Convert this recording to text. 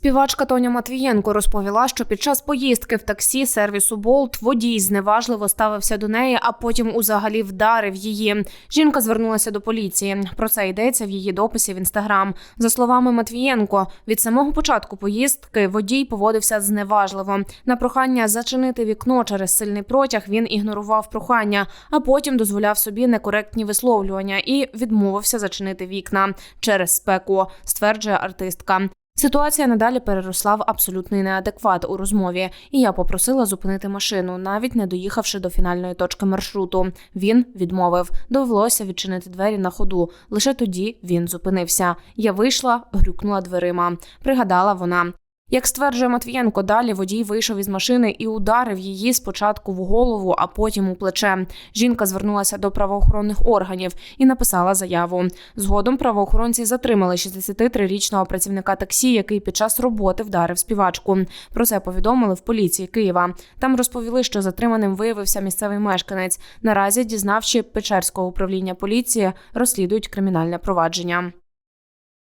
Співачка Тоня Матвієнко розповіла, що під час поїздки в таксі сервісу Болт водій зневажливо ставився до неї, а потім узагалі вдарив її. Жінка звернулася до поліції. Про це йдеться в її дописі в інстаграм. За словами Матвієнко, від самого початку поїздки водій поводився зневажливо. На прохання зачинити вікно через сильний протяг він ігнорував прохання, а потім дозволяв собі некоректні висловлювання і відмовився зачинити вікна через спеку, стверджує артистка. Ситуація надалі переросла в абсолютний неадекват у розмові, і я попросила зупинити машину, навіть не доїхавши до фінальної точки маршруту. Він відмовив. Довелося відчинити двері на ходу. Лише тоді він зупинився. Я вийшла, грюкнула дверима. Пригадала вона. Як стверджує Матвієнко, далі водій вийшов із машини і ударив її спочатку в голову, а потім у плече. Жінка звернулася до правоохоронних органів і написала заяву. Згодом правоохоронці затримали 63-річного працівника таксі, який під час роботи вдарив співачку. Про це повідомили в поліції Києва. Там розповіли, що затриманим виявився місцевий мешканець. Наразі, дізнавши Печерського управління поліції, розслідують кримінальне провадження.